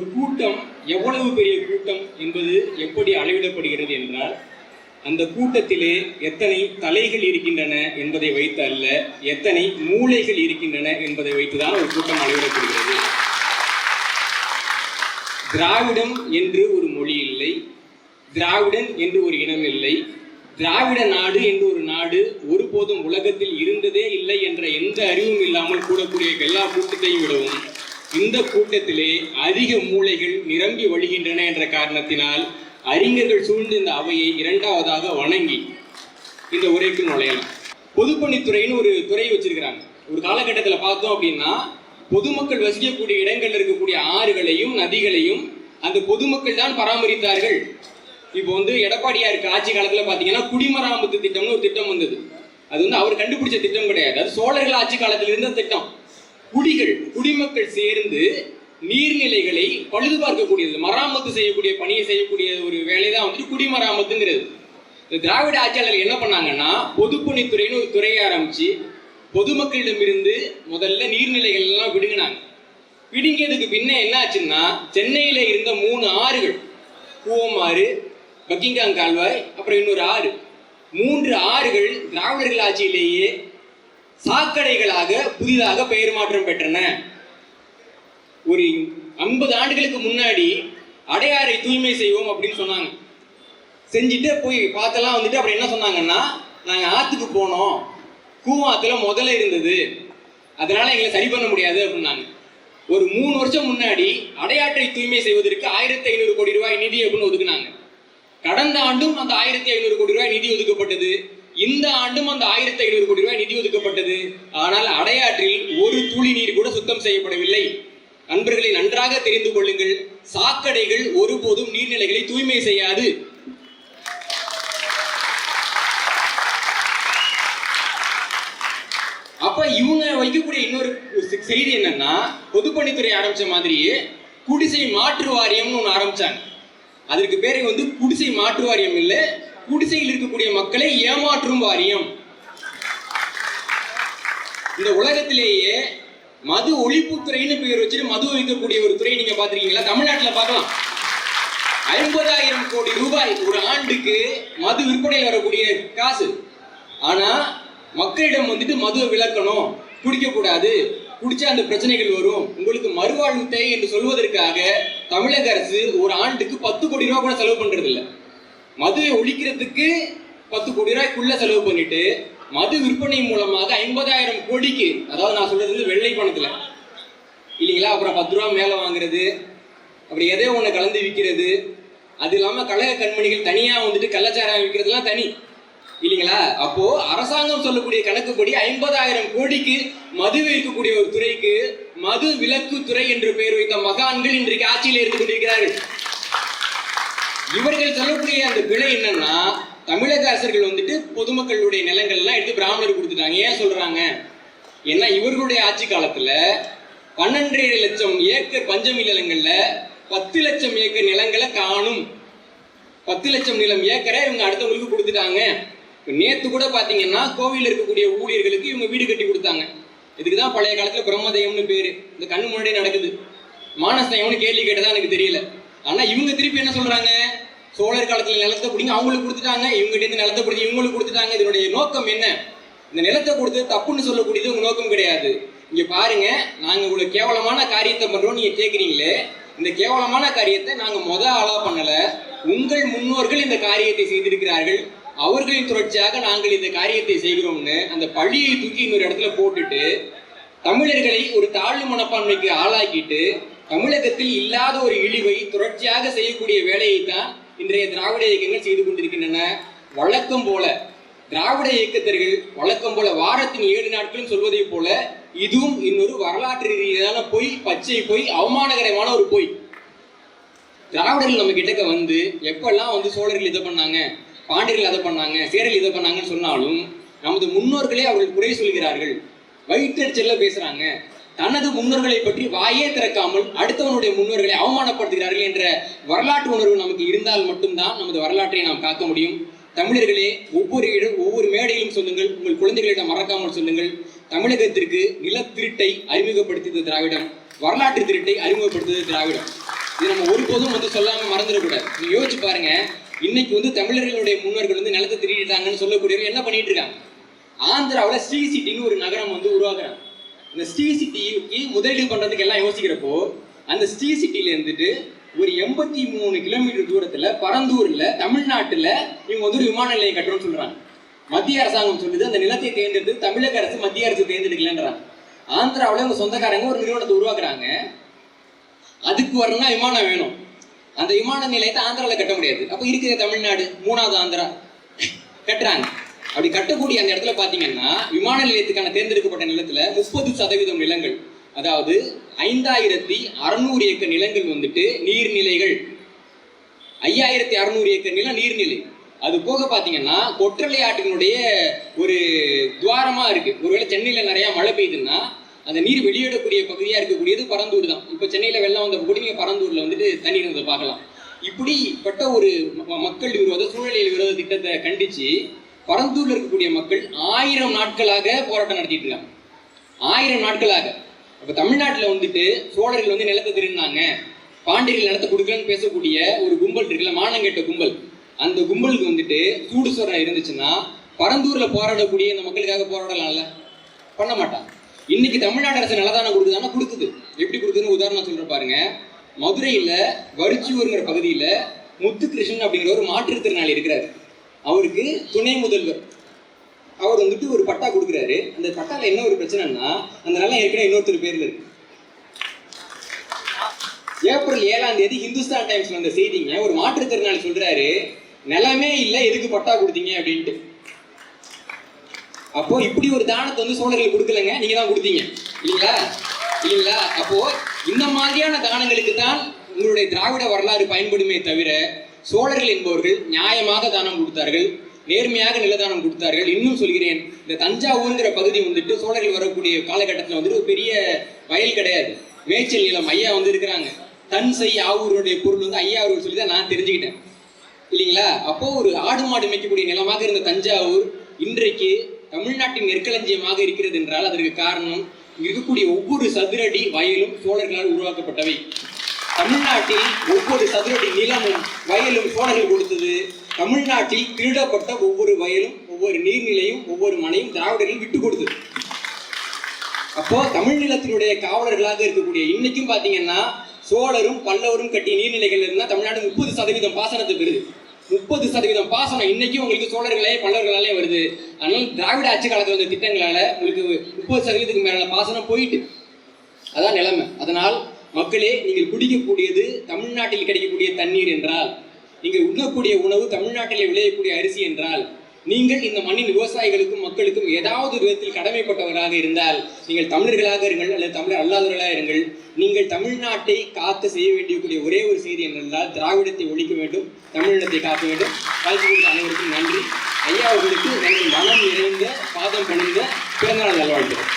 ஒரு கூட்டம் எவ்வளவு பெரிய கூட்டம் என்பது எப்படி அளவிடப்படுகிறது என்றால் அந்த கூட்டத்திலே எத்தனை தலைகள் இருக்கின்றன என்பதை வைத்து அல்ல எத்தனை மூளைகள் இருக்கின்றன என்பதை வைத்துதான் ஒரு கூட்டம் அளவிடப்படுகிறது. திராவிடம் என்று ஒரு மொழி இல்லை திராவிடன் என்று ஒரு இனம் இல்லை திராவிட நாடு என்று ஒரு நாடு ஒருபோதும் உலகத்தில் இருந்ததே இல்லை என்ற எந்த அறிவும் இல்லாமல் கூடக்கூடிய எல்லா கூட்டத்தையும் விடவும் இந்த கூட்டத்திலே அதிக மூளைகள் நிரம்பி வழிகின்றன என்ற காரணத்தினால் அறிஞர்கள் சூழ்ந்த இந்த அவையை இரண்டாவதாக வணங்கி இந்த உரைக்கு நுழையலாம். பொதுப்பணித்துறைன்னு ஒரு துறை வச்சிருக்கிறாங்க. ஒரு காலகட்டத்தில் பார்த்தோம் அப்படின்னா பொதுமக்கள் வசிக்கக்கூடிய இடங்கள்ல இருக்கக்கூடிய ஆறுகளையும் நதிகளையும் அந்த பொதுமக்கள் தான் பராமரித்தார்கள். இப்போ வந்து எடப்பாடியாருக்கு ஆட்சி காலத்தில் பார்த்தீங்கன்னா குடிமராமத்து திட்டம்னு ஒரு திட்டம் வந்தது. அது வந்து அவர் கண்டுபிடிச்ச திட்டம் கிடையாது. அது சோழர்கள் ஆட்சி காலத்தில் இருந்த திட்டம். குடிகள் குடிமக்கள் சேர்ந்து நீர்நிலைகளை பழுது பார்க்கக்கூடியது மராமத்து செய்யக்கூடிய பணியை செய்யக்கூடிய ஒரு வேலை தான் வந்துட்டு குடிமராமத்துங்கிறது. இந்த திராவிட ஆட்சியாளர்கள் என்ன பண்ணாங்கன்னா பொதுப்பணித்துறைன்னு ஒரு துறையை ஆரம்பிச்சு பொதுமக்களிடமிருந்து முதல்ல நீர்நிலைகள் எல்லாம் விடுங்கினாங்க பிடுங்கியதுக்கு பின்ன என்ன ஆச்சுன்னா சென்னையில இருந்த மூணு ஆறுகள் கூவமாறு பக்கிங்காங் கால்வாய் அப்புறம் இன்னொரு ஆறு. மூன்று ஆறுகள் திராவிடர்கள் ஆட்சியிலேயே சாக்கடைகளாக புதிதாக பெயர் மாற்றம் பெற்றன. ஒரு ஐம்பது ஆண்டுகளுக்கு முன்னாடி அடையாறை தூய்மை செய்வோம் அப்படின்னு சொன்னாங்க. செஞ்சுட்டு போய் பார்த்தெல்லாம் வந்துட்டு அப்புறம் என்ன சொன்னாங்கன்னா நாங்கள் ஆற்றுக்கு போனோம். கூவாத்துல முதல்ல இருந்தது. அதனால எங்களை சரி பண்ண முடியாது அப்படின்னாங்க. ஒரு மூணு வருஷம் முன்னாடி அடையாற்றை தூய்மை செய்வதற்கு ஆயிரத்தி ஐநூறு கோடி ரூபாய் நிதி அப்படின்னு ஒதுக்குனாங்க. கடந்த ஆண்டும் அந்த ஆயிரத்தி ஐநூறு கோடி ரூபாய் நிதி ஒதுக்கப்பட்டது. இந்த ஆண்டும் அந்த ஆயிரத்தி ஐநூறு கோடி ரூபாய் நிதி ஒதுக்கப்பட்டது. ஆனால் அடையாற்றில் ஒரு துளி நீர் கூட சுத்தம் செய்யப்படவில்லை. நண்பர்களை நன்றாக தெரிந்து கொள்ளுங்கள். சாக்கடைகள் ஒருபோதும் நீர்நிலைகளை தூய்மை செய்யாது. அப்ப இவங்க வைக்கக்கூடிய இன்னொரு செய்தி என்னன்னா பொதுப்பணித்துறை ஆரம்பிச்ச மாதிரியே குடிசை மாற்று வாரியம்னு ஒன்று ஆரம்பிச்சாங்க. அதற்கு பேரை வந்து குடிசை மாற்று வாரியம் இல்லை குடிசையில் இருக்கக்கூடிய மக்களை ஏமாற்றும் வாரியம். இந்த உலகத்திலேயே மது ஒழிப்புத்துறைன்னு பெயர் வச்சுட்டு மது வைக்கக்கூடிய ஒரு துறை நீங்க பாத்திருக்கீங்களா தமிழ்நாட்டில் பார்க்கலாம். ஐம்பதாயிரம் கோடி ரூபாய் ஒரு ஆண்டுக்கு மது விற்பனையில் வரக்கூடிய காசு. ஆனா மக்களிடம் வந்துட்டு மதுவை விளக்கணும். குடிக்க கூடாது குடிச்சா அந்த பிரச்சனைகள் வரும். உங்களுக்கு மறுவாழ்வு தேவை என்று சொல்வதற்காக தமிழக அரசு ஒரு ஆண்டுக்கு பத்து கோடி ரூபாய் கூட செலவு பண்றது இல்லை மதுவை ஒழிக்கிறதுக்கு பத்து கோடி ரூபாய்க்குள்ள செலவு பண்ணிட்டு மது விற்பனை மூலமாக ஐம்பதாயிரம் கோடிக்கு அதாவது நான் சொல்றது வந்து வெள்ளை பணத்துல. இல்லைங்களா? அப்புறம் பத்து ரூபா மேல வாங்குறது அப்படி எதையோ ஒன்று கலந்து விற்கிறது அது இல்லாமல் கழக கண்மணிகள் தனியாக வந்துட்டு கள்ளச்சாராயம் விற்கிறதுலாம் தனி. இல்லைங்களா? அப்போ அரசாங்கம் சொல்லக்கூடிய கணக்குப்படி ஐம்பதாயிரம் கோடிக்கு மது வைக்கக்கூடிய ஒரு துறைக்கு மது விலக்கு துறை என்று பெயர் வைத்த மகான்கள் இன்றைக்கு ஆட்சியில் இருந்து கொண்டிருக்கிறார்கள். இவர்கள் சொல்லக்கூடிய அந்த பிழை என்னன்னா தமிழக அரசர்கள் வந்துட்டு பொதுமக்களுடைய நிலங்கள்லாம் எடுத்து பிராமணருக்கு கொடுத்துட்டாங்க. ஏன் சொல்றாங்க? ஏன்னா இவர்களுடைய ஆட்சி காலத்துல பன்னெண்டரை லட்சம் ஏக்கர் பஞ்சமி நிலங்கள்ல பத்து லட்சம் ஏக்கர் நிலங்களை காணும். பத்து லட்சம் நிலம் ஏக்கரை இவங்க அடுத்தவங்களுக்கு கொடுத்துட்டாங்க. நேத்து கூட பாத்தீங்கன்னா கோவில் இருக்கக்கூடிய ஊழியர்களுக்கு இவங்க வீடு கட்டி கொடுத்தாங்க. இதுக்கு தான் பழைய காலத்துல பிரம்மதயம்னு பேரு. இந்த கண்ணு முன்னாடியே நடக்குது. மானசயம்னு கேள்வி கேட்டதா எனக்கு தெரியல. ஆனா இவங்க திருப்பி என்ன சொல்றாங்க? சோழர் காலத்துல நிலத்தை பிடிங்க அவங்களுக்கு கொடுத்துட்டாங்க. இவங்ககிட்ட இருந்து நிலத்தை பிடிச்சி இவங்களுக்கு கொடுத்துட்டாங்க. இதனுடைய நோக்கம் என்ன? இந்த நிலத்தை கொடுத்து தப்புன்னு சொல்லக்கூடியது உங்க நோக்கம் கிடையாது. இங்க பாருங்க நாங்க இவ்வளவு கேவலமான காரியத்தை பண்றோம் நீங்க கேக்குறீங்களே இந்த கேவலமான காரியத்தை நாங்க முத ஆளா பண்ணல. உங்கள் முன்னோர்கள் இந்த காரியத்தை செய்திருக்கிறார்கள். அவர்களின் தொடர்ச்சியாக நாங்கள் இந்த காரியத்தை செய்கிறோம்னு அந்த பழியை தூக்கி இன்னொரு இடத்துல போட்டுட்டு தமிழர்களை ஒரு தாழ்வு மனப்பான்மைக்கு ஆளாக்கிட்டு தமிழகத்தில் இல்லாத ஒரு இழிவை தொடர்ச்சியாக செய்யக்கூடிய வேலையை தான் இன்றைய திராவிட இயக்கங்கள் செய்து கொண்டிருக்கின்றன. வழக்கம் போல திராவிட இயக்கத்தர்கள் வழக்கம் போல வாரத்தின் ஏழு நாட்களும் சொல்வதை போல இதுவும் இன்னொரு வரலாற்று ரீதியான பொய் பச்சை பொய் அவமானகரமான ஒரு பொய். திராவிடர்கள் நம்ம கிட்டக்க வந்து எப்பெல்லாம் வந்து சோழர்கள் இதை பண்ணாங்க பாண்டியர்கள் அதை பண்ணாங்க சேரல் இதை பண்ணாங்கன்னு சொன்னாலும் நமது முன்னோர்களே அவர்கள் குறை சொல்கிறார்கள். வயிற்றெரிச்சல்ல பேசுறாங்க. தனது முன்னோர்களை பற்றி வாயே திறக்காமல் அடுத்தவனுடைய முன்னோர்களை அவமானப்படுத்துகிறார்கள் என்ற வரலாற்று உணர்வு நமக்கு இருந்தால் மட்டும்தான் நமது வரலாற்றை நாம் காக்க முடியும். தமிழர்களே ஒவ்வொரு இடம் ஒவ்வொரு மேடையிலும் சொல்லுங்கள் உங்கள் குழந்தைகளிடம் மறக்காமல் சொல்லுங்கள். தமிழகத்திற்கு நிலத்திருட்டை அறிமுகப்படுத்தியது திராவிடம். வரலாற்று திருட்டை அறிமுகப்படுத்தியது திராவிடம். இது நம்ம ஒருபோதும் வந்து சொல்லாமல் மறந்துடக்கூடாது. நீ யோசிச்சு பாருங்க இன்னைக்கு வந்து தமிழர்களுடைய முன்னோர்கள் வந்து நிலத்தை திருடிட்டாங்கன்னு சொல்லக்கூடியவர்கள் என்ன பண்ணிட்டு இருக்காங்க? ஆந்திராவில் ஸ்ரீ சிட்டின்னு ஒரு நகரம் வந்து உருவாக்குறாங்க. இந்த ஸ்ரீ சிட்டிக்கு முதலீடு பண்றதுக்கு எல்லாம் யோசிக்கிறப்போ அந்த ஸ்டீசிட்டில இருந்துட்டு ஒரு எண்பத்தி மூணு கிலோமீட்டர் தூரத்துல பரந்தூர்ல தமிழ்நாட்டுல இவங்க வந்து ஒரு விமான நிலையம் கட்டுறோம்னு சொல்றாங்க. மத்திய அரசாங்கம் சொல்லுது அந்த நிலத்தை தேர்ந்தெடுத்து தமிழக அரசு மத்திய அரசு தேர்ந்தெடுக்கலன்றாங்க. ஆந்திராவில் அவங்க சொந்தக்காரங்க ஒரு நிறுவனத்தை உருவாக்குறாங்க. அதுக்கு வரணும்னா விமானம் வேணும். அந்த விமான நிலையத்தை ஆந்திராவில் கட்ட முடியாது. அப்போ இருக்கிற தமிழ்நாடு மூணாவது ஆந்திரா கட்டுறாங்க. அப்படி கட்டக்கூடிய அந்த இடத்துல பார்த்தீங்கன்னா விமான நிலையத்துக்கான தேர்ந்தெடுக்கப்பட்ட நிலத்துல முப்பது சதவீதம் நிலங்கள் அதாவது ஐந்தாயிரத்தி அறுநூறு ஏக்கர் நிலங்கள் வந்துட்டு நீர்நிலைகள். ஐயாயிரத்தி அறுநூறு ஏக்கர் நிலம் நீர்நிலை. அது போக பார்த்தீங்கன்னா கொற்றலை ஆற்றினுடைய ஒரு துவாரமா இருக்கு. ஒருவேளை சென்னையில் நிறைய மழை பெய்யுதுன்னா அந்த நீர் வெளியிடக்கூடிய பகுதியா இருக்கக்கூடியது பரந்தூர் தான். இப்போ சென்னையில வெள்ளம் வந்த கூட நீங்க பரந்தூர்ல வந்துட்டு தண்ணீர் வந்து பார்க்கலாம். இப்படிப்பட்ட ஒரு ம- மக்கள் விரோத சூழலியல் விரோத திட்டத்தை கண்டிச்சு பரந்தூர்ல இருக்கக்கூடிய மக்கள் ஆயிரம் நாட்களாக போராட்டம் நடத்திட்டு இருக்காங்க. ஆயிரம் நாட்களாக. அப்ப தமிழ்நாட்டுல வந்துட்டு சோழர்கள் வந்து நிலத்தை திருந்தாங்க பாண்டியர்கள் நிலத்தை கொடுக்கலன்னு பேசக்கூடிய ஒரு கும்பல் இருக்குல்ல மானங்கெட்ட கும்பல். அந்த கும்பலுக்கு வந்துட்டு சூடு சொரணம் இருந்துச்சுன்னா பரந்தூர்ல போராடக்கூடிய இந்த மக்களுக்காக போராடலாம்ல. பண்ண மாட்டாங்க. இன்னைக்கு தமிழ்நாடு அரசு நிலதானம் கொடுக்குதானா கொடுக்குது. எப்படி கொடுக்குதுன்னு உதாரணம் சொல்ற பாருங்க. மதுரையில வரிச்சியூருங்கிற பகுதியில முத்துகிருஷ்ணன் அப்படிங்கிற ஒரு மாற்றுத்திறனாளி இருக்கிறாரு. அவருக்கு துணை முதல்வர். அவர் வந்துட்டு ஒரு பட்டா கொடுக்குறாரு. அந்த பட்டாவில் என்ன ஒரு பிரச்சனைன்னா அந்த நிலம் ஏற்கனவே இன்னொருத்தர் பேரில் இருக்கு. ஏப்ரல் ஏழாம் தேதி ஹிந்துஸ்தான் டைம்ஸ்ல வந்த செய்திங்க ஒரு மாற்றுத்திறனாளி சொல்றாரு நிலமே இல்லை எதுக்கு பட்டா கொடுத்தீங்க? அப்படின்ட்டு. அப்போ இப்படி ஒரு தானத்தை வந்து சோழர்கள் கொடுக்கலங்க நீங்க தான் கொடுத்தீங்க. இல்லைங்களா? இல்லைங்களா? அப்போ இந்த மாதிரியான தானங்களுக்கு தான் உங்களுடைய திராவிட வரலாறு பயன்படுமே தவிர சோழர்கள் என்பவர்கள் நியாயமாக தானம் கொடுத்தார்கள் நேர்மையாக நிலதானம் கொடுத்தார்கள். இன்னும் சொல்கிறேன் இந்த தஞ்சாவூருங்கிற பகுதி வந்துட்டு சோழர்கள் வரக்கூடிய காலகட்டத்தில் வந்துட்டு ஒரு பெரிய வயல் கிடையாது. மேய்ச்சல் நிலம் ஐயா வந்து இருக்கிறாங்க. தன் செய் ஆவூருடைய பொருள் வந்து ஐயா அவர்கள் சொல்லி தான் நான் தெரிஞ்சுக்கிட்டேன். இல்லைங்களா? அப்போ ஒரு ஆடு மாடு மேய்க்கக்கூடிய நிலமாக இருந்த தஞ்சாவூர் இன்றைக்கு தமிழ்நாட்டின் நெற்களஞ்சியமாக இருக்கிறது என்றால் அதற்கு காரணம் இருக்கக்கூடிய ஒவ்வொரு சதுரடி வயலும் சோழர்களால் உருவாக்கப்பட்டவை. தமிழ்நாட்டில் ஒவ்வொரு சதுரடி நிலமும் வயலும் சோழர்கள் கொடுத்தது. தமிழ்நாட்டில் திருடப்பட்ட ஒவ்வொரு வயலும் ஒவ்வொரு நீர்நிலையும் ஒவ்வொரு மனையும் திராவிடர்கள் விட்டு கொடுத்தது. அப்போ தமிழ் நிலத்தினுடைய காவலர்களாக இருக்கக்கூடிய இன்னைக்கும் பாத்தீங்கன்னா சோழரும் பல்லவரும் கட்டிய நீர்நிலைகள் இருந்தா தமிழ்நாடு முப்பது சதவீதம் பாசனத்தை பெறுது முப்பது சதவீதம் பாசனம் இன்னைக்கும் உங்களுக்கு சோழர்களே பல்லவர்களாலே வருது. அதனால திராவிட ஆட்சி காலத்தில் வந்த திட்டங்களால உங்களுக்கு முப்பது சதவீதத்துக்கு மேல பாசனம் போயிட்டு. அதான் நிலைமை. அதனால் மக்களே நீங்கள் குடிக்கக்கூடியது தமிழ்நாட்டில் கிடைக்கக்கூடிய தண்ணீர் என்றால் நீங்கள் உண்ணக்கூடிய உணவு தமிழ்நாட்டிலே விளையக்கூடிய அரிசி என்றால் நீங்கள் இந்த மண்ணின் விவசாயிகளுக்கும் மக்களுக்கும் ஏதாவது விதத்தில் கடமைப்பட்டவராக இருந்தால் நீங்கள் தமிழர்களாக இருங்கள் அல்லது தமிழர் அல்லாதவர்களாக இருங்கள் நீங்கள் தமிழ்நாட்டை காத்து செய்ய வேண்டியக்கூடிய ஒரே ஒரு செய்தி என்றால் திராவிடத்தை ஒழிக்க வேண்டும் தமிழினத்தை காக்க வேண்டும். வாழ்த்து கொடுத்த அனைவருக்கும் நன்றி. ஐயா அவர்களுக்கு எங்கள் மனம் நிறைந்த பாதம் பணிந்த பிறந்தநாள் நல்வாழ்த்துக்கள்.